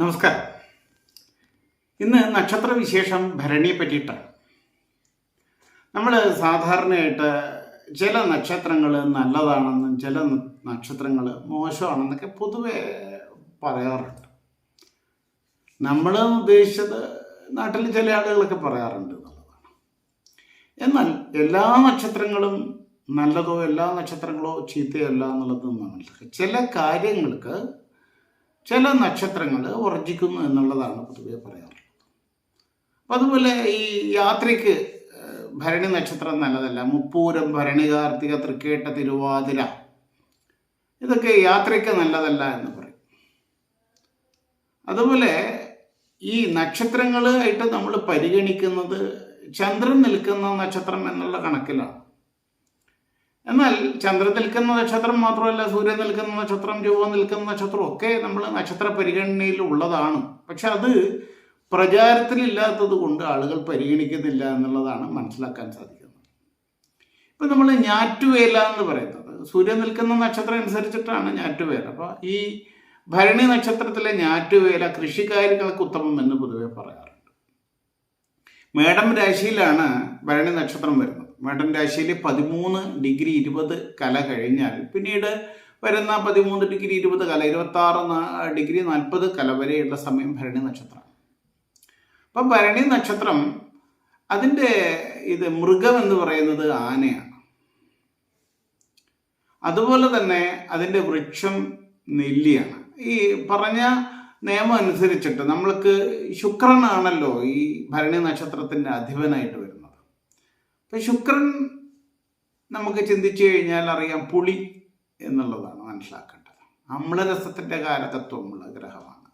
നമസ്കാരം. ഇന്ന് നക്ഷത്ര വിശേഷം ഭരണിയെ പറ്റിയിട്ടാണ്. നമ്മൾ സാധാരണയായിട്ട് ചില നക്ഷത്രങ്ങൾ നല്ലതാണെന്നും ചില നക്ഷത്രങ്ങൾ മോശമാണെന്നൊക്കെ പൊതുവെ പറയാറുണ്ട്. നമ്മൾ ഉദ്ദേശിച്ചത് നാട്ടിൽ ചില ആളുകളൊക്കെ പറയാറുണ്ട് എന്നുള്ളതാണ്. എന്നാൽ എല്ലാ നക്ഷത്രങ്ങളും നല്ലതോ എല്ലാ നക്ഷത്രങ്ങളോ ചീത്തയല്ല എന്നുള്ളത് മനസ്സിലാക്കുക. ചില കാര്യങ്ങൾക്ക് ചില നക്ഷത്രങ്ങൾ വർജിക്കുന്നു എന്നുള്ളതാണ് പൊതുവെ പറയാറുള്ളത്. അപ്പം അതുപോലെ ഈ യാത്രയ്ക്ക് ഭരണി നക്ഷത്രം നല്ലതല്ല. മുപ്പൂരം ഭരണി കാർത്തിക തൃക്കേട്ട തിരുവാതിര ഇതൊക്കെ യാത്രയ്ക്ക് നല്ലതല്ല എന്ന് പറയും. അതുപോലെ ഈ നക്ഷത്രങ്ങളായിട്ട് നമ്മൾ പരിഗണിക്കുന്നത് ചന്ദ്രൻ നിൽക്കുന്ന നക്ഷത്രം എന്നുള്ള കണക്കിലാണ്. എന്നാൽ ചന്ദ്രൻ നിൽക്കുന്ന നക്ഷത്രം മാത്രമല്ല സൂര്യൻ നിൽക്കുന്ന നക്ഷത്രം ചൊവ്വ നിൽക്കുന്ന നക്ഷത്രം ഒക്കെ നമ്മൾ നക്ഷത്ര പരിഗണനയിൽ ഉള്ളതാണ്. പക്ഷെ അത് പ്രചാരത്തിലില്ലാത്തത് കൊണ്ട് ആളുകൾ പരിഗണിക്കുന്നില്ല എന്നുള്ളതാണ് മനസ്സിലാക്കാൻ സാധിക്കുന്നത്. ഇപ്പം നമ്മൾ ഞാറ്റുവേല എന്ന് പറയുന്നത് സൂര്യൻ നിൽക്കുന്ന നക്ഷത്രം അനുസരിച്ചിട്ടാണ് ഞാറ്റുവേല. അപ്പോൾ ഈ ഭരണി നക്ഷത്രത്തിലെ ഞാറ്റുവേല കൃഷിക്കാരികൾക്ക് ഉത്തമം എന്ന് പൊതുവെ പറയാറുണ്ട്. മേടം രാശിയിലാണ് ഭരണി നക്ഷത്രം വരുന്നത്. മേടം രാശിയിൽ പതിമൂന്ന് ഡിഗ്രി ഇരുപത് കല കഴിഞ്ഞാൽ പിന്നീട് വരുന്ന പതിമൂന്ന് ഡിഗ്രി ഇരുപത് കല ഇരുപത്തി ഡിഗ്രി നാൽപ്പത് കല വരെയുള്ള സമയം ഭരണി നക്ഷത്രം. അപ്പം ഭരണി നക്ഷത്രം അതിന്റെ ഇത് മൃഗം എന്ന് പറയുന്നത് ആനയാണ്. അതുപോലെ തന്നെ അതിന്റെ വൃക്ഷം നെല്ലിയാണ്. ഈ പറഞ്ഞ നിയമം അനുസരിച്ചിട്ട് നമ്മൾക്ക് ശുക്രനാണല്ലോ ഈ ഭരണി നക്ഷത്രത്തിന്റെ അധിപനായിട്ട് വരുന്നത്. അപ്പം ശുക്രൻ നമുക്ക് ചിന്തിച്ചു കഴിഞ്ഞാൽ അറിയാം പുളി എന്നുള്ളതാണ് മനസ്സിലാക്കേണ്ടത്. അമ്ലരസത്തിന്റെ കാലതത്വമുള്ള ഗ്രഹമാണ്.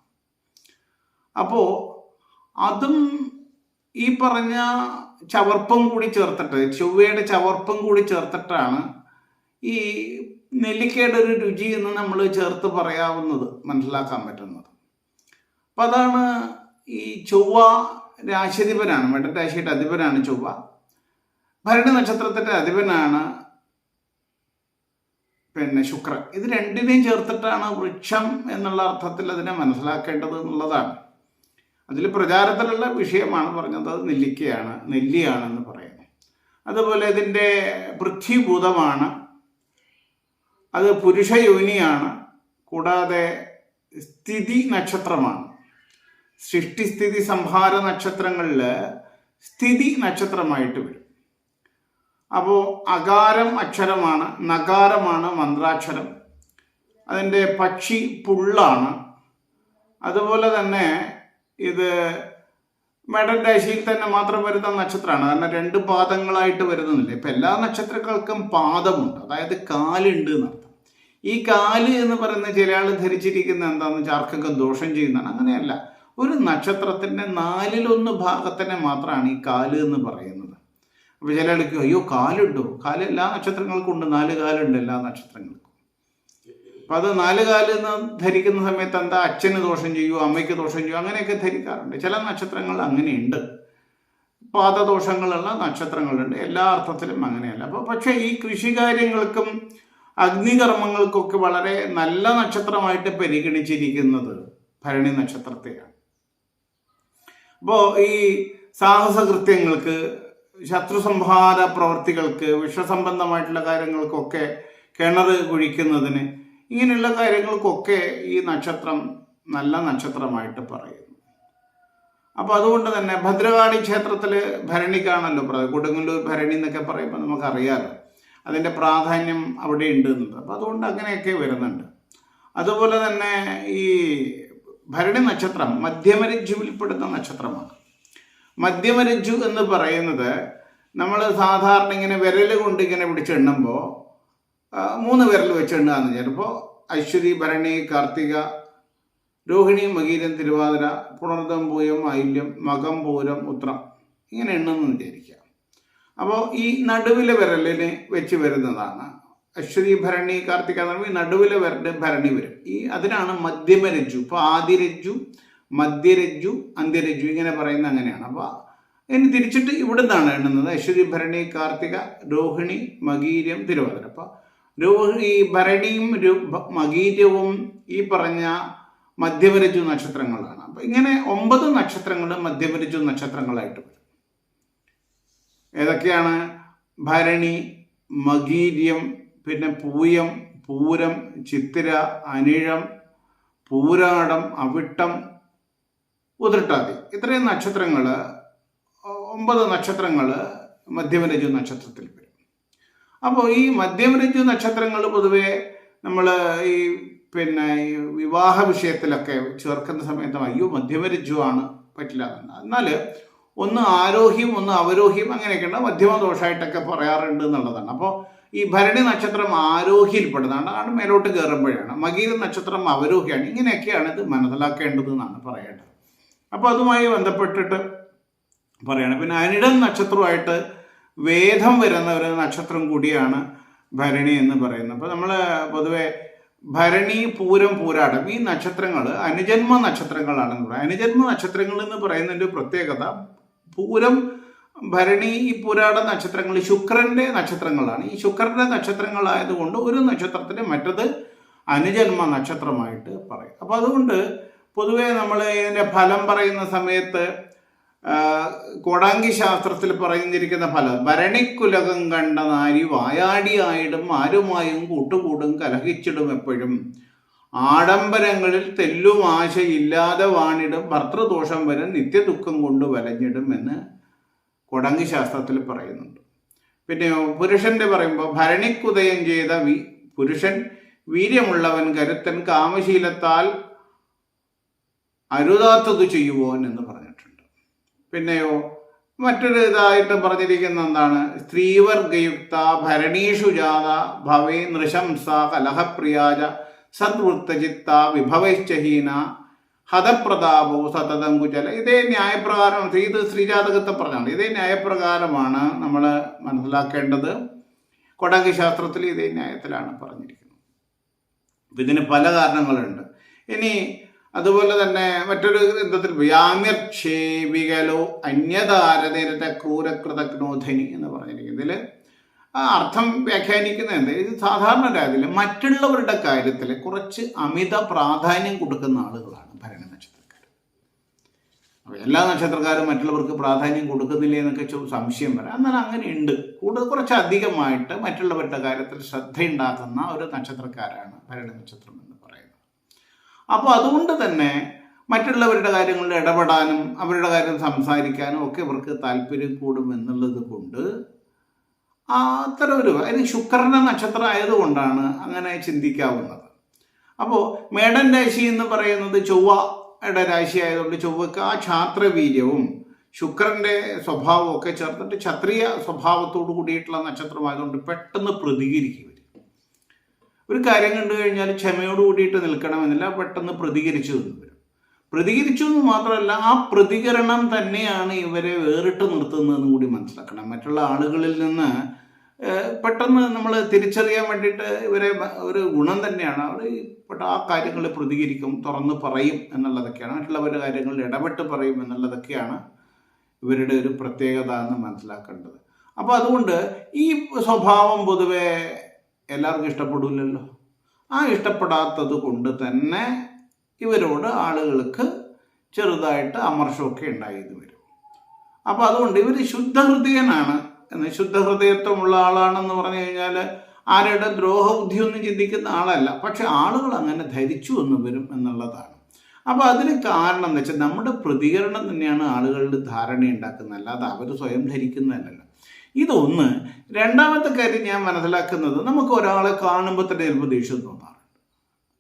അപ്പോൾ അതും ഈ പറഞ്ഞ ചവർപ്പം കൂടി ചേർത്തിട്ട് ചൊവ്വയുടെ ചവർപ്പം കൂടി ചേർത്തിട്ടാണ് ഈ നെല്ലിക്കയുടെ ഒരു രുചി എന്ന് നമ്മൾ ചേർത്ത് പറയാവുന്നത് മനസ്സിലാക്കാൻ പറ്റുന്നത്. അപ്പം അതാണ് ഈ ചൊവ്വ രാശിധിപനാണ് മെഡൻ രാശിയുടെ അധിപനാണ് ചൊവ്വ. ഭരണി നക്ഷത്രത്തിന്റെ അധിപനാണ് പിന്നെ ശുക്രൻ. ഇത് രണ്ടിനെയും ചേർത്തിട്ടാണ് വൃക്ഷം എന്നുള്ള അർത്ഥത്തിൽ അതിനെ മനസ്സിലാക്കേണ്ടത് എന്നുള്ളതാണ്. അതിൽ പ്രചാരത്തിലുള്ള വിഷയമാണ് പറഞ്ഞത്. അത് നെല്ലിക്കയാണ് നെല്ലിയാണെന്ന് പറയുന്നത് അതുപോലെ ഇതിന്റെ പൃഥ്വിഭൂതമാണ്. അത് പുരുഷ യോനിയാണ്. കൂടാതെ സ്ഥിതി നക്ഷത്രമാണ്. സൃഷ്ടിസ്ഥിതി സംഹാര നക്ഷത്രങ്ങളിൽ സ്ഥിതി നക്ഷത്രമായിട്ട് വരും. അപ്പോൾ അകാരം അക്ഷരമാണ് നകാരമാണ് മന്ത്രാക്ഷരം. അതിന്റെ പക്ഷി പുള്ളാണ്. അതുപോലെ തന്നെ ഇത് മേടൻ രാശിയിൽ തന്നെ മാത്രം വരുന്ന നക്ഷത്രമാണ്. കാരണം രണ്ട് പാദങ്ങളായിട്ട് വരുന്നില്ല? ഇപ്പം എല്ലാ നക്ഷത്രങ്ങൾക്കും പാദമുണ്ട്. അതായത് കാലുണ്ട് എന്നർത്ഥം. ഈ കാൽ എന്ന് പറയുന്ന ചില ആൾ ധരിച്ചിരിക്കുന്ന എന്താണെന്ന് വെച്ചാൽ ആർക്കൊക്കെ ദോഷം ചെയ്യുന്നതാണ്. അങ്ങനെയല്ല. ഒരു നക്ഷത്രത്തിന്റെ നാലിലൊന്ന് ഭാഗത്തിനെ മാത്രമാണ് ഈ കാൽ എന്ന് പറയുന്നത്. അപ്പോൾ ചില ആൾക്ക് അയ്യോ കാലുണ്ടോ? കാൽ എല്ലാ നക്ഷത്രങ്ങൾക്കും ഉണ്ട് നാല് കാലുണ്ട് എല്ലാ നക്ഷത്രങ്ങൾക്കും. അപ്പം അത് നാല് കാൽ എന്ന് ധരിക്കുന്ന സമയത്ത് എന്താ? അച്ഛന് ദോഷം ചെയ്യുമോ അമ്മയ്ക്ക് ദോഷം ചെയ്യുമോ അങ്ങനെയൊക്കെ ധരിക്കാറുണ്ട്. ചില നക്ഷത്രങ്ങൾ അങ്ങനെയുണ്ട്. പാദദോഷങ്ങളുള്ള നക്ഷത്രങ്ങളുണ്ട്. എല്ലാ അർത്ഥത്തിലും അങ്ങനെയല്ല. അപ്പോൾ പക്ഷേ ഈ കൃഷി കാര്യങ്ങൾക്കും അഗ്നികർമ്മങ്ങൾക്കൊക്കെ വളരെ നല്ല നക്ഷത്രമായിട്ട് പരിഗണിച്ചിരിക്കുന്നത് ഭരണി നക്ഷത്രത്തെയാണ്. അപ്പോൾ ഈ സാഹസ കൃത്യങ്ങൾക്ക് ശത്രു സംഹാര പ്രവർത്തികൾക്ക് വിഷസംബന്ധമായിട്ടുള്ള കാര്യങ്ങൾക്കൊക്കെ കിണർ കുഴിക്കുന്നതിന് ഇങ്ങനെയുള്ള കാര്യങ്ങൾക്കൊക്കെ ഈ നക്ഷത്രം നല്ല നക്ഷത്രമായിട്ട് പറയുന്നു. അപ്പോൾ അതുകൊണ്ട് തന്നെ ഭദ്രകാളി ക്ഷേത്രത്തിൽ ഭരണിക്കാണല്ലോ കൊടുങ്ങല്ലൂർ ഭരണി എന്നൊക്കെ പറയുമ്പോൾ നമുക്കറിയാലോ. അതിന്റെ പ്രാധാന്യം അവിടെ ഉണ്ട് എന്നത് അപ്പോൾ അതുകൊണ്ട് അങ്ങനെയൊക്കെ വരുന്നുണ്ട്. അതുപോലെ തന്നെ ഈ ഭരണി നക്ഷത്രം മധ്യമരജ്ജുവിൽപ്പെടുന്ന നക്ഷത്രമാണ്. മധ്യമരജ്ജു എന്ന് പറയുന്നത് നമ്മൾ സാധാരണ ഇങ്ങനെ വിരൽ കൊണ്ട് ഇങ്ങനെ പിടിച്ചെണ്ണുമ്പോൾ മൂന്ന് വിരൽ വെച്ച് എണ്ണുകയെന്ന് ചിലപ്പോൾ ഐശ്വരി ഭരണി കാർത്തിക രോഹിണി മകീരം തിരുവാതിര പുണർദം പൂയം ഐല്യം മകം പൂരം ഉത്രം ഇങ്ങനെ എണ്ണെന്ന് വിചാരിക്കുക. അപ്പോൾ ഈ നടുവിലെ വിരലിന് വെച്ച് വരുന്നതാണ് അശ്വതി ഭരണി കാർത്തിക എന്ന് പറയുമ്പോൾ നടുവിലെ വിരൽ ഭരണി വരും. ഈ അതിനാണ് മധ്യമരജ്ജു ഇപ്പോൾ ആദിരജ്ജു മധ്യരജ്ജു അന്ത്യരജ്ജു ഇങ്ങനെ പറയുന്ന അങ്ങനെയാണ്. അപ്പോൾ ഇനി തിരിച്ചിട്ട് ഇവിടെ നിന്നാണ് എണ്ണുന്നത്. അശ്വതി ഭരണി കാർത്തിക രോഹിണി മകീര്യം തിരുവാതിര. അപ്പോൾ രോഹിണി ഭരണിയും മകീര്യവും ഈ പറഞ്ഞ മധ്യമരജു നക്ഷത്രങ്ങളാണ്. അപ്പൊ ഇങ്ങനെ ഒമ്പത് നക്ഷത്രങ്ങൾ മധ്യമരജു നക്ഷത്രങ്ങളായിട്ട് വരും. ഏതൊക്കെയാണ്? ഭരണി മകീര്യം പിന്നെ പൂയം പൂരം ചിത്തിര അനിഴം പൂരാടം അവിട്ടം ഉതിർട്ടാതി ഇത്രയും നക്ഷത്രങ്ങൾ ഒമ്പത് നക്ഷത്രങ്ങൾ മധ്യമരജു നക്ഷത്രത്തിൽ വരും അപ്പോൾ ഈ മധ്യമരജു നക്ഷത്രങ്ങൾ പൊതുവെ നമ്മൾ ഈ പിന്നെ ഈ വിവാഹ വിഷയത്തിലൊക്കെ ചേർക്കുന്ന സമയത്ത് അയ്യോ മധ്യമരജു ആണ് പറ്റില്ല എന്ന് എന്നാൽ ഒന്ന് ആരോഹ്യം ഒന്ന് അവരോഹ്യം അങ്ങനെയൊക്കെയുണ്ട്. മധ്യമ ദോഷമായിട്ടൊക്കെ പറയാറുണ്ട് എന്നുള്ളതാണ്. അപ്പോൾ ഈ ഭരണി നക്ഷത്രം ആരോഹ്യയിൽപ്പെടുന്നതാണ് അതാണ് മേലോട്ട് കയറുമ്പോഴാണ് മകീര നക്ഷത്രം അവരോഹിയാണ്. ഇങ്ങനെയൊക്കെയാണ് ഇത് മനസ്സിലാക്കേണ്ടത് എന്നാണ് പറയേണ്ടത്. അപ്പോൾ അതുമായി ബന്ധപ്പെട്ടിട്ട് പറയാണ്. പിന്നെ അനിടം നക്ഷത്രമായിട്ട് വേദം വരുന്ന ഒരു നക്ഷത്രം കൂടിയാണ് ഭരണി എന്ന് പറയുന്നത്. അപ്പോൾ നമ്മൾ പൊതുവെ ഭരണി പൂരം പൂരാടം ഈ നക്ഷത്രങ്ങൾ അനുജന്മ നക്ഷത്രങ്ങളാണെന്ന് പറയാം. അനുജന്മ നക്ഷത്രങ്ങൾ എന്ന് പറയുന്നതിന്റെ പ്രത്യേകത പൂരം ഭരണി ഈ പൂരാട നക്ഷത്രങ്ങൾ ശുക്രന്റെ നക്ഷത്രങ്ങളാണ്. ഈ ശുക്രന്റെ നക്ഷത്രങ്ങളായതുകൊണ്ട് ഒരു നക്ഷത്രത്തിന് മറ്റത് അനുജന്മ നക്ഷത്രമായിട്ട് പറയും. അപ്പോൾ അതുകൊണ്ട് പൊതുവെ നമ്മൾ ഇതിന്റെ ഫലം പറയുന്ന സമയത്ത് കോടാങ്കി ശാസ്ത്രത്തിൽ പറഞ്ഞിരിക്കുന്ന ഫലം ഭരണിക്കുലകം കണ്ട നാരി വായാടിയായിടും ആരുമായും കൂട്ടുകൂടും കലഹിച്ചിടും എപ്പോഴും. ആഡംബരങ്ങളിൽ തെല്ലും ആശയില്ലാതെ വാണിടും ഭർത്തൃദോഷം വരെ നിത്യദുഃഖം കൊണ്ട് വലഞ്ഞിടും എന്ന് കൊടങ്കി ശാസ്ത്രത്തിൽ പറയുന്നുണ്ട്. പിന്നെ പുരുഷന്റെ പറയുമ്പോൾ ഭരണിക്കുതയം ചെയ്ത വി പുരുഷൻ വീര്യമുള്ളവൻ കരുത്തൻ കാമശീലത്താൽ അരുതാത്തത് ചെയ്യുവോൻ എന്ന് പറഞ്ഞിട്ടുണ്ട്. പിന്നെയോ മറ്റൊരു ഇതായിട്ട് പറഞ്ഞിരിക്കുന്ന എന്താണ്? സ്ത്രീവർഗയുക്ത ഭരണീഷു ജാത ഭവേ നൃശംസ കലഹപ്രിയാജ സദ്വൃത്തചിത്ത വിഭവൈശ്ചഹീന ഹതപ്രതാപോ സതതം കുചല ഇതേ ന്യായപ്രകാരം ഇത് ശ്രീജാതകത്തെ പറഞ്ഞാണ്. ഇതേ ന്യായപ്രകാരമാണ് നമ്മൾ മനസ്സിലാക്കേണ്ടത്. കൊടകി ശാസ്ത്രത്തിൽ ഇതേ ന്യായത്തിലാണ് പറഞ്ഞിരിക്കുന്നത്. ഇതിന് പല കാരണങ്ങളുണ്ട്. ഇനി അതുപോലെ തന്നെ മറ്റൊരു ഗ്രന്ഥത്തിൽ വ്യാമ്യക്ഷേപികലോ അന്യതാരനിരത ക്രൂരകൃതജ്ഞോധനി എന്ന് പറഞ്ഞിരിക്കുന്നത് ഇതിൽ ആ അർത്ഥം വ്യാഖ്യാനിക്കുന്ന എന്ത്? ഇത് സാധാരണ കാര്യത്തിൽ മറ്റുള്ളവരുടെ കാര്യത്തിൽ കുറച്ച് അമിത പ്രാധാന്യം കൊടുക്കുന്ന ആളുകളാണ് ഭരണ നക്ഷത്രക്കാർ അപ്പോൾ എല്ലാ നക്ഷത്രക്കാരും മറ്റുള്ളവർക്ക് പ്രാധാന്യം കൊടുക്കുന്നില്ല എന്നൊക്കെ സംശയം വരാം. എന്നാൽ അങ്ങനെയുണ്ട് കൂടുതൽ കുറച്ച് അധികമായിട്ട് മറ്റുള്ളവരുടെ കാര്യത്തിൽ ശ്രദ്ധയുണ്ടാക്കുന്ന ഒരു നക്ഷത്രക്കാരാണ് ഭരണ നക്ഷത്രം എന്ന് അപ്പോൾ അതുകൊണ്ട് തന്നെ മറ്റുള്ളവരുടെ കാര്യങ്ങളിൽ ഇടപെടാനും അവരുടെ കാര്യം സംസാരിക്കാനും ഒക്കെ ഇവർക്ക് താല്പര്യം കൂടും എന്നുള്ളത് കൊണ്ട് അത്തരം ഒരു അതിന് ശുക്രന്റെ നക്ഷത്രം ആയതുകൊണ്ടാണ് അങ്ങനെ ചിന്തിക്കാവുന്നത്. അപ്പോൾ മേടൻ രാശി എന്ന് പറയുന്നത് ചൊവ്വയുടെ രാശി ആയതുകൊണ്ട് ചൊവ്വക്ക് ആ ഛാത്രവീര്യവും ശുക്രന്റെ സ്വഭാവമൊക്കെ ചേർത്തിട്ട് ക്ഷത്രിയ സ്വഭാവത്തോടു കൂടിയിട്ടുള്ള നക്ഷത്രമായതുകൊണ്ട് പെട്ടെന്ന് പ്രതികരിക്കും ഒരു കാര്യം കണ്ടു കഴിഞ്ഞാൽ ക്ഷമയോട് കൂടിയിട്ട് നിൽക്കണമെന്നില്ല പെട്ടെന്ന് പ്രതികരിച്ചു എന്ന് വരും. പ്രതികരിച്ചു എന്ന് മാത്രമല്ല ആ പ്രതികരണം തന്നെയാണ് ഇവരെ വേറിട്ട് നിർത്തുന്നതെന്ന് കൂടി മനസ്സിലാക്കണം. മറ്റുള്ള ആളുകളിൽ നിന്ന് പെട്ടെന്ന് നമ്മൾ തിരിച്ചറിയാൻ വേണ്ടിയിട്ട് ഇവരെ ഒരു ഗുണം തന്നെയാണ്. അവർ പെട്ട ആ കാര്യങ്ങൾ പ്രതികരിക്കും തുറന്ന് പറയും എന്നുള്ളതൊക്കെയാണ്. മറ്റുള്ളവരുടെ കാര്യങ്ങളിൽ ഇടപെട്ട് പറയും എന്നുള്ളതൊക്കെയാണ് ഇവരുടെ ഒരു പ്രത്യേകത എന്ന് മനസ്സിലാക്കേണ്ടത്. അപ്പോൾ അതുകൊണ്ട് ഈ സ്വഭാവം പൊതുവെ എല്ലാവർക്കും ഇഷ്ടപ്പെടില്ലല്ലോ ആ ഇഷ്ടപ്പെടാത്തത് കൊണ്ട് തന്നെ ഇവരോട് ആളുകൾക്ക് ചെറുതായിട്ട് അമർഷമൊക്കെ ഉണ്ടായത് വരും. അപ്പോൾ അതുകൊണ്ട് ഇവർ ശുദ്ധഹൃദയനാണ്. എന്ന് ശുദ്ധഹൃദയത്വമുള്ള ആളാണെന്ന് പറഞ്ഞു കഴിഞ്ഞാൽ ആരുടെ ദ്രോഹബുദ്ധിയൊന്നും ചിന്തിക്കുന്ന ആളല്ല. പക്ഷെ ആളുകൾ അങ്ങനെ ധരിച്ചു എന്ന് വരും എന്നുള്ളതാണ്. അപ്പോൾ അതിന് കാരണം എന്ന് വെച്ചാൽ നമ്മുടെ പ്രതികരണം തന്നെയാണ് ആളുകളുടെ ധാരണ ഉണ്ടാക്കുന്നത് അല്ലാതെ അവർ സ്വയം ധരിക്കുന്നതല്ലല്ലോ. ഇതൊന്ന് രണ്ടാമത്തെ കാര്യം ഞാൻ മനസ്സിലാക്കുന്നത് നമുക്ക് ഒരാളെ കാണുമ്പോൾ തന്നെ ചിലപ്പോൾ ദേഷ്യം തോന്നാറുണ്ട്.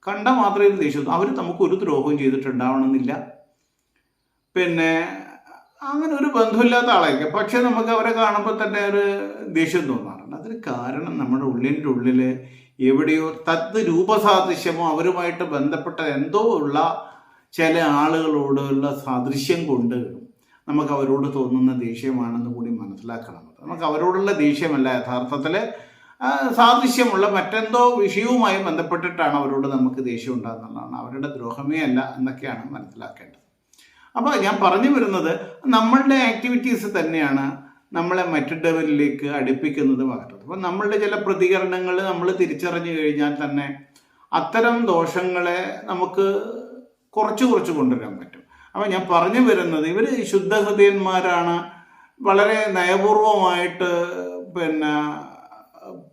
കണ്ട മാത്രമേ ദേഷ്യം അവർ നമുക്ക് ഒരു ദ്രോഹവും ചെയ്തിട്ടുണ്ടാവണമെന്നില്ല. പിന്നെ അങ്ങനെ ഒരു ബന്ധമില്ലാത്ത ആളായിരിക്കും. പക്ഷെ നമുക്ക് അവരെ കാണുമ്പോൾ തന്നെ ഒരു ദേഷ്യം തോന്നാറുണ്ട്. അതിന് കാരണം നമ്മുടെ ഉള്ളിന്റെ ഉള്ളിൽ എവിടെയോ തത് രൂപസാദൃശ്യമോ അവരുമായിട്ട് ബന്ധപ്പെട്ട എന്തോ ഉള്ള ചില ആളുകളോടുള്ള സാദൃശ്യം കൊണ്ട് നമുക്ക് അവരോട് തോന്നുന്ന ദേഷ്യമാണെന്ന് കൂടി മനസ്സിലാക്കണം. നമുക്ക് അവരോടുള്ള ദേഷ്യമല്ല യഥാർത്ഥത്തിൽ സാദൃശ്യമുള്ള മറ്റെന്തോ വിഷയവുമായി ബന്ധപ്പെട്ടിട്ടാണ് അവരോട് നമുക്ക് ദേഷ്യം ഉണ്ടാകുന്നതാണ്. അവരുടെ ദ്രോഹമേ അല്ല എന്നൊക്കെയാണ് മനസ്സിലാക്കേണ്ടത്. അപ്പോൾ ഞാൻ പറഞ്ഞു വരുന്നത് നമ്മളുടെ ആക്ടിവിറ്റീസ് തന്നെയാണ് നമ്മളെ മറ്റുള്ളവരിലേക്ക് അടുപ്പിക്കുന്നത് മാറ്റുന്നത് അപ്പം നമ്മളുടെ ചില പ്രതികരണങ്ങൾ നമ്മൾ തിരിച്ചറിഞ്ഞു കഴിഞ്ഞാൽ തന്നെ അത്തരം ദോഷങ്ങളെ നമുക്ക് കുറച്ച് കുറച്ച് കൊണ്ടുവരാൻ പറ്റും. അപ്പം ഞാൻ പറഞ്ഞു വരുന്നത് ഇവർ ശുദ്ധഹൃദയന്മാരാണ്. വളരെ നയപൂർവമായിട്ട് പിന്നെ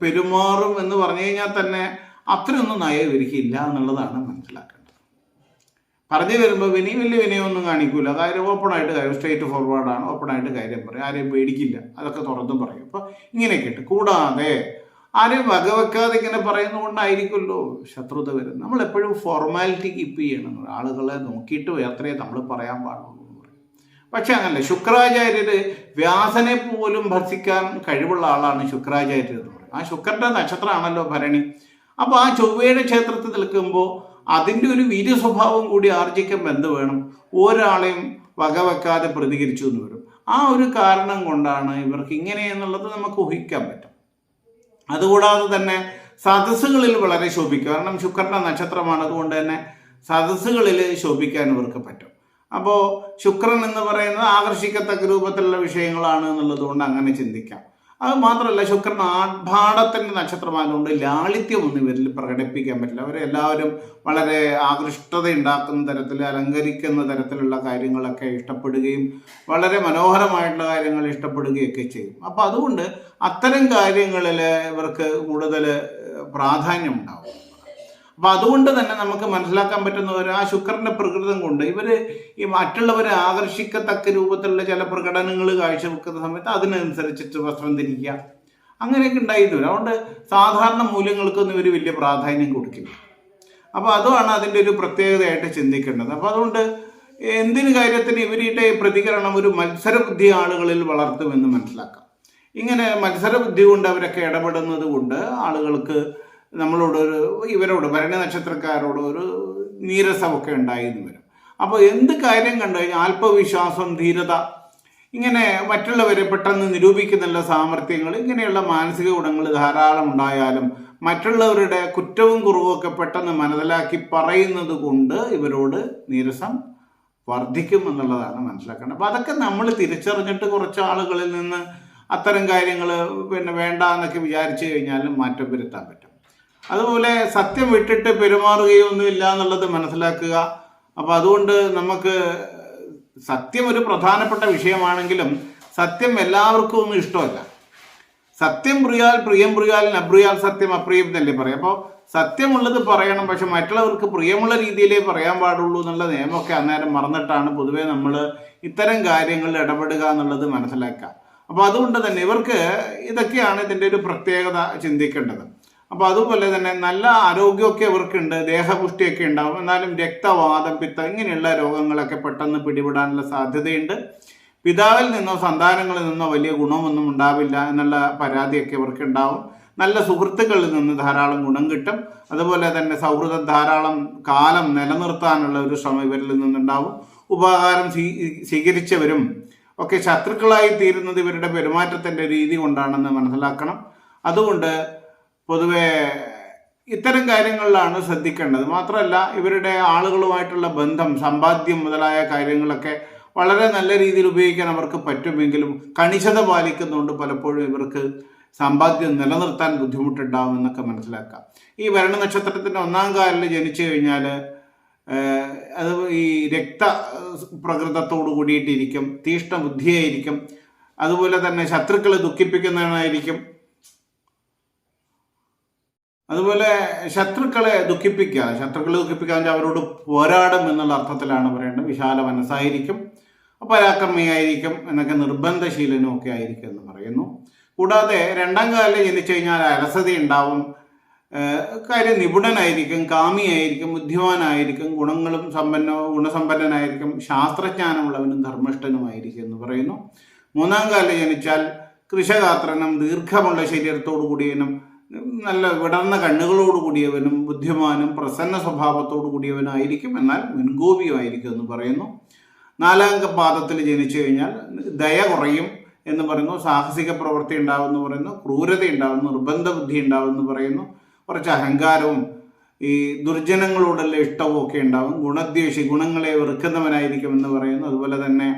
പെരുമാറും എന്ന് പറഞ്ഞു കഴിഞ്ഞാൽ തന്നെ അത്രയൊന്നും നയം ഇവർക്കില്ല എന്നുള്ളതാണ് മനസ്സിലാക്കേണ്ടത്. പറഞ്ഞു വരുമ്പോൾ വിനി വലിയ വിനയമൊന്നും കാണിക്കൂല. അതായത് ഓപ്പണായിട്ട് കാര്യം സ്ട്രേറ്റ് ഫോർവേഡാണ്. ഓപ്പണായിട്ട് കാര്യം പറയും. ആരെയും പേടിക്കില്ല. അതൊക്കെ തുറന്നും പറയും. അപ്പോൾ ഇങ്ങനെയൊക്കെ ഇട്ട് കൂടാതെ ആരെയും വകവെക്കാതെ ഇങ്ങനെ പറയുന്നതുകൊണ്ടായിരിക്കുമല്ലോ ശത്രുത വരുന്നത്. നമ്മൾ എപ്പോഴും ഫോർമാലിറ്റി കീപ്പ് ചെയ്യണം. ആളുകളെ നോക്കിയിട്ട് മാത്രമേ നമ്മൾ പറയാൻ പാടുള്ളൂ എന്ന് പറയും. പക്ഷെ അങ്ങനല്ല. ശുക്രാചാര്യര് വ്യാസനെ പോലും ഭർഷിക്കാൻ കഴിവുള്ള ആളാണ് ശുക്രാചാര്യർ എന്ന് പറയും. ആ ശുക്രന്റെ നക്ഷത്രമാണല്ലോ ഭരണി. അപ്പോൾ ആ ചൊവ്വയുടെ ക്ഷേത്രത്തിൽ നിൽക്കുമ്പോൾ അതിന്റെ ഒരു വീര്യ സ്വഭാവം കൂടി ആർജിക്കാൻ എന്ത് വേണം? ഒരാളെയും വകവെക്കാതെ പ്രതികരിച്ചു എന്ന് വരും. ആ ഒരു കാരണം കൊണ്ടാണ് ഇവർക്ക് ഇങ്ങനെ എന്നുള്ളത് നമുക്ക് ഊഹിക്കാൻ പറ്റും. അതുകൂടാതെ തന്നെ സദസ്സുകളിൽ വളരെ ശോഭിക്കും. കാരണം ശുക്രന്റെ നക്ഷത്രമാണ്. അതുകൊണ്ട് തന്നെ സദസ്സുകളിൽ ശോഭിക്കാൻ ഇവർക്ക് പറ്റും. അപ്പോൾ ശുക്രൻ എന്ന് പറയുന്നത് ആകർഷിക്കത്തക്ക രൂപത്തിലുള്ള വിഷയങ്ങളാണ് എന്നുള്ളത് കൊണ്ട് അങ്ങനെ ചിന്തിക്കാം. അത് മാത്രമല്ല ശുക്രൻ ആർഭാടത്തിന്റെ നക്ഷത്രമായതുകൊണ്ട് ലാളിത്യമൊന്നും ഇവരിൽ പ്രകടിപ്പിക്കാൻ പറ്റില്ല. അവരെല്ലാവരും വളരെ ആകൃഷ്ടത ഉണ്ടാക്കുന്ന തരത്തിൽ അലങ്കരിക്കുന്ന തരത്തിലുള്ള കാര്യങ്ങളൊക്കെ ഇഷ്ടപ്പെടുകയും വളരെ മനോഹരമായിട്ടുള്ള കാര്യങ്ങൾ ഇഷ്ടപ്പെടുകയൊക്കെ ചെയ്യും. അപ്പം അതുകൊണ്ട് അത്തരം കാര്യങ്ങളിൽ ഇവർക്ക് കൂടുതൽ പ്രാധാന്യം ഉണ്ടാവും അപ്പം അതുകൊണ്ട് തന്നെ നമുക്ക് മനസ്സിലാക്കാൻ പറ്റുന്ന ഒരു ആ ശുക്രന്റെ പ്രകൃതം കൊണ്ട് ഇവർ ഈ മറ്റുള്ളവരെ ആകർഷിക്കത്തക്ക രൂപത്തിലുള്ള ചില പ്രകടനങ്ങൾ കാഴ്ചവെക്കുന്ന സമയത്ത് അതിനനുസരിച്ചിട്ട് വസ്ത്രം ധരിക്കുക. അങ്ങനെയൊക്കെ ഉണ്ടായിരുന്നു. അതുകൊണ്ട് സാധാരണ മൂല്യങ്ങൾക്കൊന്നും ഇവർ വലിയ പ്രാധാന്യം കൊടുക്കില്ല. അപ്പോൾ അതുമാണ് അതിന്റെ ഒരു പ്രത്യേകതയായിട്ട് ചിന്തിക്കേണ്ടത്. അപ്പോൾ അതുകൊണ്ട് എന്തിനു കാര്യത്തിന് ഇവരുടെ പ്രതികരണം ഒരു മത്സരബുദ്ധി ആളുകളിൽ വളർത്തുമെന്ന് മനസ്സിലാക്കാം. ഇങ്ങനെ മത്സരബുദ്ധി കൊണ്ട് അവരൊക്കെ ഇടപെടുന്നത് കൊണ്ട് ആളുകൾക്ക് നമ്മളോട് ഒരു ഇവരോട് ഭരണ നക്ഷത്രക്കാരോട് ഒരു നീരസമൊക്കെ ഉണ്ടായിരുന്നു വരും അപ്പോൾ എന്ത് കാര്യം കണ്ടു കഴിഞ്ഞാൽ ആത്മവിശ്വാസം ധീരത ഇങ്ങനെ മറ്റുള്ളവരെ പെട്ടെന്ന് നിരൂപിക്കുന്നുള്ള സാമർഥ്യങ്ങൾ ഇങ്ങനെയുള്ള മാനസിക ഗുണങ്ങൾ ധാരാളം ഉണ്ടായാലും മറ്റുള്ളവരുടെ കുറ്റവും കുറവും ഒക്കെ പെട്ടെന്ന് മനസ്സിലാക്കി പറയുന്നത് കൊണ്ട് ഇവരോട് നീരസം വർദ്ധിക്കും എന്നുള്ളതാണ് മനസ്സിലാക്കേണ്ടത്. അപ്പോൾ അതൊക്കെ നമ്മൾ തിരിച്ചറിഞ്ഞിട്ട് കുറച്ച് ആളുകളിൽ നിന്ന് അത്തരം കാര്യങ്ങൾ പിന്നെ വേണ്ട എന്നൊക്കെ വിചാരിച്ചു കഴിഞ്ഞാലും മാറ്റം വരുത്താൻ പറ്റും. അതുപോലെ സത്യം വിട്ടിട്ട് പെരുമാറുകയൊന്നുമില്ല എന്നുള്ളത് മനസ്സിലാക്കുക. അപ്പോൾ അതുകൊണ്ട് നമുക്ക് സത്യം ഒരു പ്രധാനപ്പെട്ട വിഷയമാണെങ്കിലും സത്യം എല്ലാവർക്കും ഒന്നും ഇഷ്ടമല്ല. സത്യം പ്രിയാൽ പ്രിയം പ്രിയാൽ അപ്രിയാൽ സത്യം അപ്രിയം എന്നല്ലേ പറയാം. അപ്പോൾ സത്യമുള്ളത് പറയണം പക്ഷെ മറ്റുള്ളവർക്ക് പ്രിയമുള്ള രീതിയിലേ പറയാൻ പാടുള്ളൂ എന്നുള്ള നിയമമൊക്കെ അന്നേരം മറന്നിട്ടാണ് പൊതുവെ നമ്മൾ ഇത്തരം കാര്യങ്ങളിൽ ഇടപെടുക എന്നുള്ളത് മനസ്സിലാക്കുക. അപ്പോൾ അതുകൊണ്ട് തന്നെ ഇവർക്ക് ഇതൊക്കെയാണ് ഇതിന്റെ ഒരു പ്രത്യേകത ചിന്തിക്കേണ്ടത്. അപ്പോൾ അതുപോലെ തന്നെ നല്ല ആരോഗ്യമൊക്കെ ഇവർക്കുണ്ട് ദേഹപുഷ്ടിയൊക്കെ ഉണ്ടാവും. എന്നാലും രക്തവാദം പിത്തം ഇങ്ങനെയുള്ള രോഗങ്ങളൊക്കെ പെട്ടെന്ന് പിടിപെടാനുള്ള സാധ്യതയുണ്ട്. പിതാവിൽ നിന്നോ സന്താനങ്ങളിൽ നിന്നോ വലിയ ഗുണമൊന്നും ഉണ്ടാവില്ല എന്നുള്ള പരാതിയൊക്കെ ഇവർക്ക് ഉണ്ടാവും നല്ല സുഹൃത്തുക്കളിൽ നിന്ന് ധാരാളം ഗുണം കിട്ടും. അതുപോലെ തന്നെ സൗഹൃദം ധാരാളം കാലം നിലനിർത്താനുള്ള ഒരു ശ്രമം ഇവരിൽ നിന്നുണ്ടാവും. ഉപകാരം സ്വീ- സ്വീകരിച്ചവരും ഒക്കെ ശത്രുക്കളായി തീരുന്നത് ഇവരുടെ പെരുമാറ്റത്തിന്റെ രീതി കൊണ്ടാണെന്ന് മനസ്സിലാക്കണം. അതുകൊണ്ട് പൊതുവെ ഇത്തരം കാര്യങ്ങളിലാണ് ശ്രദ്ധിക്കേണ്ടത്. മാത്രമല്ല ഇവരുടെ ആളുകളുമായിട്ടുള്ള ബന്ധം സമ്പാദ്യം മുതലായ കാര്യങ്ങളൊക്കെ വളരെ നല്ല രീതിയിൽ ഉപയോഗിക്കാൻ അവർക്ക് പറ്റുമെങ്കിലും കണിശത പാലിക്കുന്നതുകൊണ്ട് പലപ്പോഴും ഇവർക്ക് സമ്പാദ്യം നിലനിർത്താൻ ബുദ്ധിമുട്ടുണ്ടാവും എന്നൊക്കെ മനസ്സിലാക്കാം. ഈ ഭരണ നക്ഷത്രത്തിന്റെ ഒന്നാം കാലിൽ ജനിച്ചു കഴിഞ്ഞാൽ അത് ഈ രക്ത പ്രകൃതത്തോടു കൂടിയിട്ടിരിക്കും തീഷ്ണ ബുദ്ധിയായിരിക്കും. അതുപോലെ തന്നെ ശത്രുക്കളെ ദുഃഖിപ്പിക്കുന്നതായിരിക്കും അതുപോലെ ശത്രുക്കളെ ദുഃഖിപ്പിക്കുക ശത്രുക്കളെ ദുഃഖിപ്പിക്കുക അവരോട് പോരാടും എന്നുള്ള അർത്ഥത്തിലാണ് പറയേണ്ടത്. വിശാല മനസ്സായിരിക്കും പരാക്രമിയായിരിക്കും എന്നൊക്കെ നിർബന്ധശീലനും ഒക്കെ ആയിരിക്കും എന്ന് പറയുന്നു. കൂടാതെ രണ്ടാം കാലം ജനിച്ചു കഴിഞ്ഞാൽ അലസത ഉണ്ടാവും. കാര്യം നിപുണനായിരിക്കും കാമിയായിരിക്കും ബുദ്ധിമാനായിരിക്കും ഗുണങ്ങളും സമ്പന്ന ഗുണസമ്പന്നനായിരിക്കും ശാസ്ത്രജ്ഞാനമുള്ളവനും ധർമ്മിഷ്ഠനുമായിരിക്കും എന്ന് പറയുന്നു. മൂന്നാം കാലം ജനിച്ചാൽ കൃഷകാത്രനും ദീർഘമുള്ള ശരീരത്തോടു കൂടിയവനും നല്ല വിടർന്ന കണ്ണുകളോട് കൂടിയവനും ബുദ്ധിമാനും പ്രസന്ന സ്വഭാവത്തോടു കൂടിയവനായിരിക്കും എന്നാൽ മുൻകോപിയുമായിരിക്കും എന്ന് പറയുന്നു. നാലാം പാദത്തിൽ ജനിച്ചു കഴിഞ്ഞാൽ ദയ കുറയും എന്ന് പറയുന്നു സാഹസിക പ്രവൃത്തി ഉണ്ടാവും എന്ന് പറയുന്നു ക്രൂരത ഉണ്ടാവും നിർബന്ധ ബുദ്ധി ഉണ്ടാവും എന്ന് പറയുന്നു കുറച്ച് അഹങ്കാരവും ഈ ദുർജനങ്ങളോടുള്ള ഇഷ്ടവും ഒക്കെ ഉണ്ടാവും ഗുണദ്വേഷി ഗുണങ്ങളെ വെറുക്കുന്നവനായിരിക്കും എന്ന് പറയുന്നു അതുപോലെ തന്നെ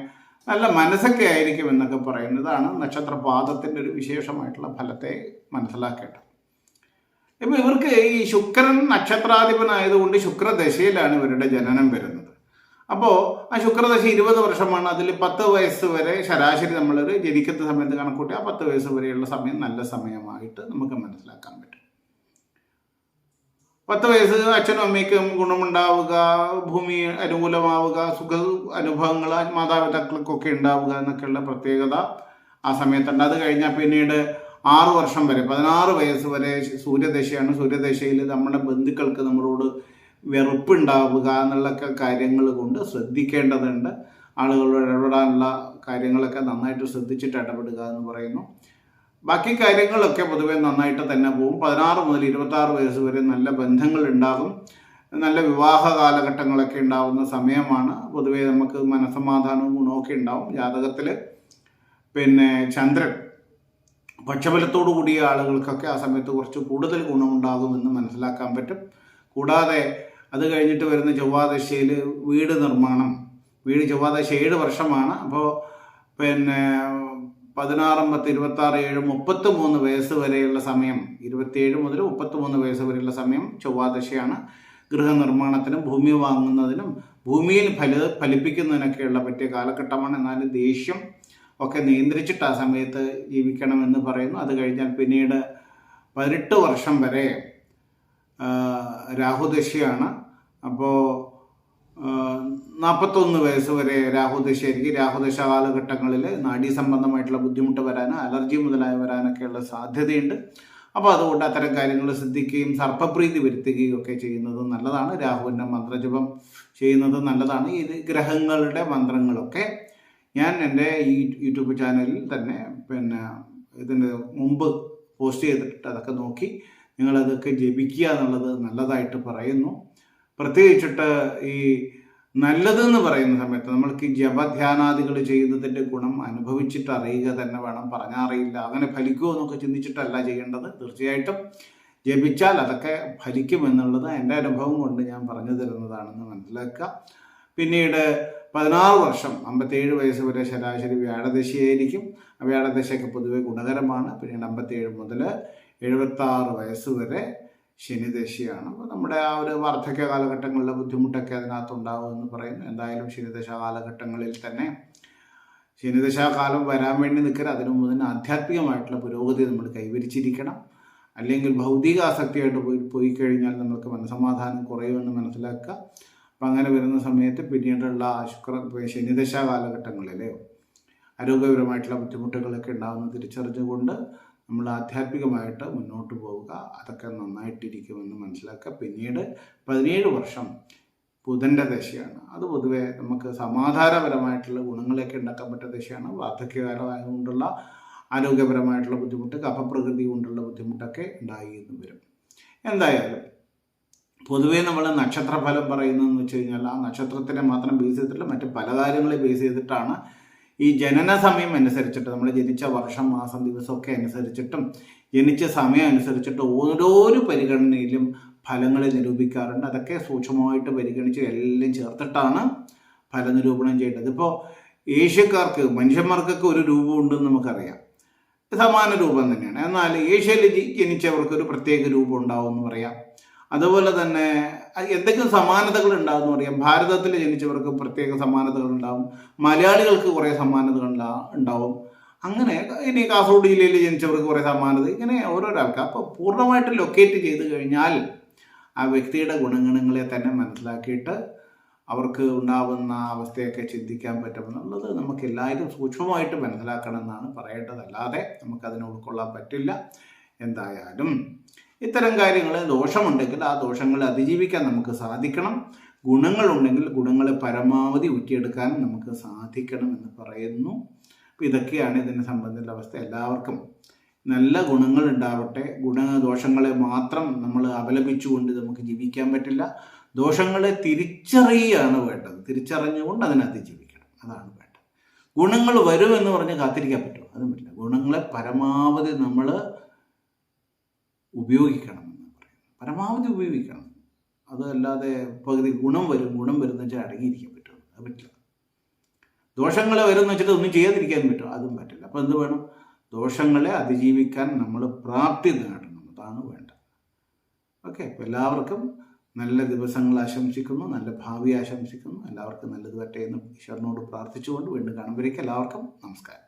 നല്ല മനസ്സൊക്കെ ആയിരിക്കും എന്നൊക്കെ പറയുന്നതാണ് നക്ഷത്രപാദത്തിന്റെ ഒരു വിശേഷമായിട്ടുള്ള ഫലത്തെ മനസ്സിലാക്കേണ്ടത്. ഇപ്പൊ ഇവർക്ക് ഈ ശുക്രൻ നക്ഷത്രാധിപനായതുകൊണ്ട് ശുക്രദശയിലാണ് ഇവരുടെ ജനനം വരുന്നത്. അപ്പോൾ ആ ശുക്രദശ ഇരുപത് വർഷമാണ്. അതിൽ പത്ത് വയസ്സ് വരെ ശരാശരി നമ്മളൊരു ജനിക്കുന്ന സമയത്ത് കണക്കൂട്ടി ആ പത്ത് വയസ്സ് വരെയുള്ള സമയം നല്ല സമയമായിട്ട് നമുക്ക് മനസ്സിലാക്കാൻ പറ്റും. പത്ത് വയസ്സ് അച്ഛനും അമ്മയ്ക്കും ഗുണമുണ്ടാവുക ഭൂമി അനുകൂലമാവുക സുഖ അനുഭവങ്ങൾ മാതാപിതാക്കൾക്കൊക്കെ ഉണ്ടാവുക എന്നൊക്കെയുള്ള പ്രത്യേകത ആ സമയത്തുണ്ട്. അത് കഴിഞ്ഞാൽ പിന്നീട് ആറു വർഷം വരെ പതിനാറ് വയസ്സ് വരെ സൂര്യദശയാണ്. സൂര്യദശയിൽ നമ്മുടെ ബന്ധുക്കൾക്ക് നമ്മളോട് വെറുപ്പുണ്ടാവുക എന്നുള്ള കാര്യങ്ങൾ കൊണ്ട് ശ്രദ്ധിക്കേണ്ടതുണ്ട്. ആളുകളോട് ഇടപെടാനുള്ള കാര്യങ്ങളൊക്കെ നന്നായിട്ട് ശ്രദ്ധിച്ചിട്ട് ഇടപെടുക എന്ന് പറയുന്നു. ബാക്കി കാര്യങ്ങളൊക്കെ പൊതുവെ നന്നായിട്ട് തന്നെ പോകും. പതിനാറ് മുതൽ ഇരുപത്താറ് വയസ്സ് വരെ നല്ല ബന്ധങ്ങൾ ഉണ്ടാകും. നല്ല വിവാഹ കാലഘട്ടങ്ങളൊക്കെ ഉണ്ടാവുന്ന സമയമാണ്. പൊതുവേ നമുക്ക് മനസ്സമാധാനവും ഗുണമൊക്കെ ഉണ്ടാവും. ജാതകത്തിൽ പിന്നെ ചന്ദ്രൻ. പക്ഷബലത്തോടു കൂടിയ ആളുകൾക്കൊക്കെ ആ സമയത്ത് കുറച്ച് കൂടുതൽ ഗുണമുണ്ടാകുമെന്ന് മനസ്സിലാക്കാൻ പറ്റും. കൂടാതെ അത് കഴിഞ്ഞിട്ട് വരുന്ന ചൊവ്വാദശയിൽ വീട് നിർമ്മാണം. വീട് ചൊവ്വാദശ ഏഴ് വർഷമാണ്. അപ്പോൾ പിന്നെ പതിനാറും പത്ത് ഇരുപത്തി ആറ് ഏഴ് മുപ്പത്തി മൂന്ന് വയസ്സ് വരെയുള്ള സമയം ഇരുപത്തിയേഴ് മുതൽ മുപ്പത്തി മൂന്ന് വയസ്സ് വരെയുള്ള സമയം ചൊവ്വാദശയാണ്. ഗൃഹനിർമ്മാണത്തിനും ഭൂമി വാങ്ങുന്നതിനും ഭൂമിയിൽ ഫല ഫലിപ്പിക്കുന്നതിനൊക്കെയുള്ള പറ്റിയ കാലഘട്ടമാണ്. എന്നാലും ദേഷ്യം ഒക്കെ നിയന്ത്രിച്ചിട്ട് ആ സമയത്ത് ജീവിക്കണമെന്ന് പറയുന്നു. അത് കഴിഞ്ഞാൽ പിന്നീട് പതിനെട്ട് വർഷം വരെ രാഹുദശയാണ് അപ്പോൾ നാൽപ്പത്തൊന്ന് വയസ്സ് വരെ രാഹുദശയായിരിക്കും രാഹുദശ കാലഘട്ടങ്ങളിൽ നാഡീ സംബന്ധമായിട്ടുള്ള ബുദ്ധിമുട്ട് വരാൻ അലർജി മുതലായ വരാനൊക്കെയുള്ള സാധ്യതയുണ്ട്. അപ്പോൾ അതുകൊണ്ട് അത്തരം കാര്യങ്ങൾ ശ്രദ്ധിക്കുകയും സർപ്പപ്രീതി വരുത്തുകയും ഒക്കെ ചെയ്യുന്നത് നല്ലതാണ്. രാഹുവിന്റെ മന്ത്രജപം ചെയ്യുന്നത് നല്ലതാണ്. ഇത് ഗ്രഹങ്ങളുടെ മന്ത്രങ്ങളൊക്കെ ഞാൻ എന്റെ ഈ യൂട്യൂബ് ചാനലിൽ തന്നെ പിന്നെ ഇതിന് മുമ്പ് പോസ്റ്റ് ചെയ്തിട്ട് അതൊക്കെ നോക്കി നിങ്ങളതൊക്കെ ജപിക്കുക എന്നുള്ളത് നല്ലതായിട്ട് പറയുന്നു. പ്രത്യേകിച്ചിട്ട് ഈ നല്ലത് എന്ന് പറയുന്ന സമയത്ത് നമ്മൾക്ക് ഈ ജപധ്യാനാദികൾ ചെയ്യുന്നതിന്റെ ഗുണം അനുഭവിച്ചിട്ട് അറിയുക തന്നെ വേണം. പറഞ്ഞാറിയില്ല അങ്ങനെ ഫലിക്കുമോ എന്നൊക്കെ ചിന്തിച്ചിട്ടല്ല ചെയ്യേണ്ടത്. തീർച്ചയായിട്ടും ജപിച്ചാൽ അതൊക്കെ ഫലിക്കുമെന്നുള്ളത് എന്റെ അനുഭവം കൊണ്ട് ഞാൻ പറഞ്ഞു തരുന്നതാണെന്ന് മനസ്സിലാക്കുക. പിന്നീട് പതിനാറ് വർഷം അമ്പത്തേഴ് വയസ്സ് വരെ ശരാശരി വ്യാഴദശയായിരിക്കും. വ്യാഴദശയൊക്കെ പൊതുവെ ഗുണകരമാണ്. പിന്നീട് അമ്പത്തേഴ് മുതൽ എഴുപത്താറ് വയസ്സ് വരെ ശനിദശയാണ്. അപ്പോൾ നമ്മുടെ ആ ഒരു വാർദ്ധക്യ കാലഘട്ടങ്ങളിലെ ബുദ്ധിമുട്ടൊക്കെ അതിനകത്ത് ഉണ്ടാകുമെന്ന് പറയുന്നു. എന്തായാലും ശനിദശ കാലഘട്ടങ്ങളിൽ തന്നെ ശനിദശാകാലം വരാൻ വേണ്ടി നിൽക്കരുത്. അതിനു മുതൽ ആധ്യാത്മികമായിട്ടുള്ള പുരോഗതി നമ്മൾ കൈവരിച്ചിരിക്കണം. അല്ലെങ്കിൽ ഭൗതിക ആസക്തിയായിട്ട് പോയി പോയി കഴിഞ്ഞാൽ നമുക്ക് മനസമാധാനം കുറയുമെന്ന് മനസ്സിലാക്കുക. അപ്പം അങ്ങനെ വരുന്ന സമയത്ത് പിന്നീടുള്ള ശുക്ര ശനിദശ കാലഘട്ടങ്ങളിൽ ആരോഗ്യപരമായിട്ടുള്ള ബുദ്ധിമുട്ടുകളൊക്കെ ഉണ്ടാകുന്ന തിരിച്ചറിഞ്ഞുകൊണ്ട് നമ്മൾ ആധ്യാത്മികമായിട്ട് മുന്നോട്ട് പോവുക. അതൊക്കെ നന്നായിട്ടിരിക്കുമെന്ന് മനസ്സിലാക്കുക. പിന്നീട് പതിനേഴ് വർഷം ബുധന്റെ ദശയാണ്. അത് പൊതുവെ നമുക്ക് സമാധാനപരമായിട്ടുള്ള ഗുണങ്ങളൊക്കെ ഉണ്ടാക്കാൻ പറ്റുന്ന ദശയാണ്. വാർദ്ധക്യകാലമായതുകൊണ്ടുള്ള ആരോഗ്യപരമായിട്ടുള്ള ബുദ്ധിമുട്ട് കഫപ്രകൃതി കൊണ്ടുള്ള ബുദ്ധിമുട്ടൊക്കെ ഉണ്ടായി എന്ന് വരും. എന്തായാലും പൊതുവേ നമ്മൾ നക്ഷത്രഫലം പറയുന്നതെന്ന് വെച്ച് കഴിഞ്ഞാൽ ആ നക്ഷത്രത്തിനെ മാത്രം ബേസ് ചെയ്തിട്ടില്ല മറ്റ് പല കാര്യങ്ങളെ ബേസ് ചെയ്തിട്ടാണ് ഈ ജനന സമയം അനുസരിച്ചിട്ട് നമ്മൾ ജനിച്ച വർഷം മാസം ദിവസമൊക്കെ അനുസരിച്ചിട്ടും ജനിച്ച സമയം അനുസരിച്ചിട്ട് ഓരോരോ പരിഗണനയിലും ഫലങ്ങളെ നിരൂപിക്കാറുണ്ട്. അതൊക്കെ സൂക്ഷ്മമായിട്ട് പരിഗണിച്ച് എല്ലാം ചേർത്തിട്ടാണ് ഫലനിരൂപണം ചെയ്യേണ്ടത്. ഇപ്പോൾ ഏഷ്യക്കാർക്ക് മനുഷ്യന്മാർക്കൊക്കെ ഒരു രൂപമുണ്ടെന്ന് നമുക്കറിയാം. സമാന രൂപം തന്നെയാണ്. എന്നാൽ ഏഷ്യയിൽ ജനിച്ചവർക്ക് ഒരു പ്രത്യേക രൂപം ഉണ്ടാവും എന്ന് പറയാം. അതുപോലെ തന്നെ എന്തെങ്കിലും സമാനതകൾ ഉണ്ടാകുമെന്ന് പറയാം. ഭാരതത്തിൽ ജനിച്ചവർക്ക് പ്രത്യേക സമാനതകൾ ഉണ്ടാവും. മലയാളികൾക്ക് കുറേ സമാനതകൾ ഉണ്ടാവും. അങ്ങനെ ഇനി കാസർഗോഡ് ജില്ലയിൽ ജനിച്ചവർക്ക് കുറേ സമാനത ഇങ്ങനെ ഓരോരാൾക്ക് അപ്പോൾ പൂർണമായിട്ട് ലൊക്കേറ്റ് ചെയ്ത് കഴിഞ്ഞാൽ ആ വ്യക്തിയുടെ ഗുണഗണങ്ങളെ തന്നെ മനസ്സിലാക്കിയിട്ട് അവർക്ക് ഉണ്ടാവുന്ന അവസ്ഥയൊക്കെ ചിന്തിക്കാൻ പറ്റുമെന്നുള്ളത് നമുക്ക് എല്ലാവരും സൂക്ഷ്മമായിട്ട് മനസ്സിലാക്കണം എന്നാണ് പറയേണ്ടത്. അല്ലാതെ നമുക്കതിനെ ഉൾക്കൊള്ളാൻ പറ്റില്ല. എന്തായാലും ഇത്തരം കാര്യങ്ങൾ ദോഷമുണ്ടെങ്കിൽ ആ ദോഷങ്ങളെ അതിജീവിക്കാൻ നമുക്ക് സാധിക്കണം. ഗുണങ്ങളുണ്ടെങ്കിൽ ഗുണങ്ങളെ പരമാവധി ഊറ്റിയെടുക്കാൻ നമുക്ക് സാധിക്കണം എന്ന് പറയുന്നു. അപ്പോൾ ഇതൊക്കെയാണ് ഇതിനെ സംബന്ധിച്ച അവസ്ഥ. എല്ലാവർക്കും നല്ല ഗുണങ്ങൾ ഉണ്ടാവട്ടെ. ഗുണ ദോഷങ്ങളെ മാത്രം നമ്മൾ അപലപിച്ചുകൊണ്ട് നമുക്ക് ജീവിക്കാൻ പറ്റില്ല. ദോഷങ്ങളെ തിരിച്ചറിയുകയാണ് വേണ്ടത്. തിരിച്ചറിഞ്ഞുകൊണ്ട് അതിനെ അതിജീവിക്കണം. അതാണ് വേണ്ടത്. ഗുണങ്ങൾ വരുമെന്ന് പറഞ്ഞ് കാത്തിരിക്കാൻ പറ്റുമോ അതും പറ്റില്ല ഗുണങ്ങളെ പരമാവധി നമ്മൾ ഉപയോഗിക്കണം എന്ന് പറയുന്നത് പരമാവധി ഉപയോഗിക്കണം. അതല്ലാതെ പകുതി ഗുണം വരും. ഗുണം വരുന്ന വെച്ചാൽ അടങ്ങിയിരിക്കാൻ പറ്റും അത് പറ്റില്ല. ദോഷങ്ങൾ വരുന്ന വെച്ചിട്ട് ഒന്നും ചെയ്യാതിരിക്കാൻ പറ്റും അതും പറ്റില്ല. അപ്പോൾ എന്ത് വേണം? ദോഷങ്ങളെ അതിജീവിക്കാൻ നമ്മൾ പ്രാപ്തി നേടണം അതാണ് വേണ്ടത്. ഓക്കെ. എല്ലാവർക്കും നല്ല ദിവസങ്ങൾ ആശംസിക്കുന്നു. നല്ല ഭാവി ആശംസിക്കുന്നു. എല്ലാവർക്കും നല്ലത് വരട്ടെ എന്ന് ഈശ്വരനോട് പ്രാർത്ഥിച്ചുകൊണ്ട് വീണ്ടും കാണുമ്പോഴേക്കും എല്ലാവർക്കും നമസ്കാരം.